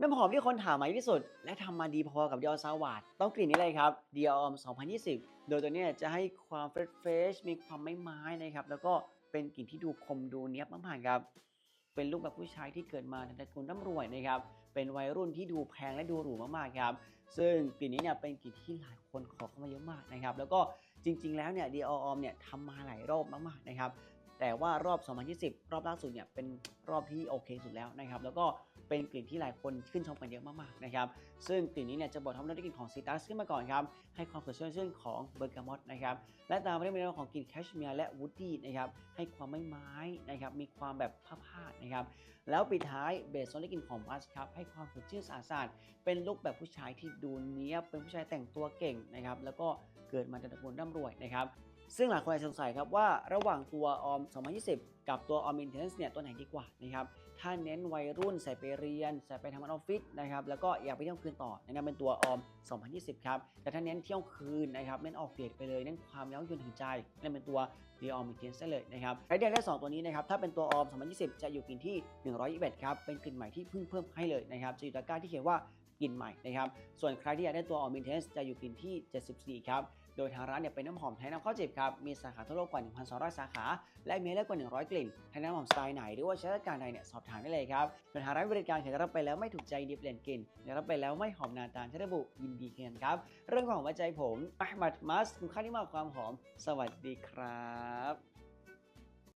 น้ำหอมที่คนถามมาเยอะที่สุด และทำมาดีพอกับ Dior Sauvage ต้องกลิ่นนี้เลยครับ Dior Homme 2020 โดยตัวนี้จะให้ความเฟรชเฟชมีความไม้ไม้นะครับ แล้วก็เป็นกลิ่นที่ดูคมดูเนี้ยบมากๆครับ เป็นลูกแบบผู้ชายที่เกิดมาในตระกูลร่ำรวยนะครับ เป็นวัยรุ่นที่ดูแพงและดูหรูมากๆครับ ซึ่งกลิ่นนี้เนี่ยเป็นกลิ่นที่หลายคนขอเข้ามาเยอะมากนะครับ แล้วก็จริง ๆ แล้วเนี่ย Dior Homme เนี่ยทำมาหลายรอบมากๆนะครับ แต่ว่ารอบ 2020 รอบล่าสุดเนี่ยเป็นรอบที่โอเคสุดแล้วนะครับ แล้วก็เป็นกลิ่นที่หลายคนชื่นชมกันเยอะมากๆนะครับ ซึ่งกลิ่นนี้เนี่ยจะบอกทำด้วยกลิ่นของซีตัสขึ้นมาก่อนครับ ให้ความสดชื่นของเบอร์กามอตนะครับ และตามมาด้วยเมนูของกลิ่นแคชเมียร์และวูดดี้นะครับ ให้ความไม้ไม้นะครับ มีความแบบผ้าๆนะครับ แล้วปิดท้ายเบสโซนด้วยกลิ่นของมัสครับ ให้ความสดชื่นสะอาดเป็นลุคแบบผู้ชายที่ดูเนี้ยบ เป็นผู้ชายแต่งตัวเก่งนะครับ แล้วก็เกิดมาในตระกูลร่ำรวยนะครับ ซึ่งหลายคนอาจจะสงสัยครับว่าระหว่างตัวออม 2020 กับตัวออม Intense เนี่ยตัวไหนดีกว่านะครับถ้าเน้นวัยรุ่นใส่ไปเรียนใส่ไปทำงานออฟฟิศนะครับแล้วก็อยากไปเที่ยวคืนต่อแนะนำเป็นตัวออม 2020 ครับ แต่ถ้าเน้นเที่ยวคืนนะครับเน้นออกเดทไปเลยเน้นความเย้ายวนถึงใจนั่นเป็นตัว The All Intense ได้เลยนะครับใครเดียกได้ 2 ตัวนี้นะครับถ้าเป็นตัวออม 2020 จะอยู่กลิ่นที่ 121 ครับเป็นกลิ่นใหม่ที่เพิ่งเพิ่มให้เลยนะครับจะอยู่ตะกร้าที่เขียนว่ากลิ่นใหม่นะครับส่วนใครที่อยากได้ตัว All Intense จะอยู่กลิ่นที่ 74 ครับ โดยทางร้านเนี่ยเป็นน้ำหอมไทยน้ำข้าวจิบครับ มีสาขาทั่วโลกกว่า 1,200 สาขา และมีเลือกกว่า 100 กลิ่นไทยน้ำหอมสไตล์ไหนหรือว่าใช้ราชการใดเนี่ยสอบถามได้เลยครับโดยทางร้านบริการเขียรับไปแล้วไม่ถูกใจดีเปลี่ยนกลิ่นเขียรับไปแล้วไม่หอมนานตามที่ระบุยินดีเคียนครับเรื่องของหัวใจผมอัลมัดมัสคุณค่าที่มากความหอม สวัสดีครับ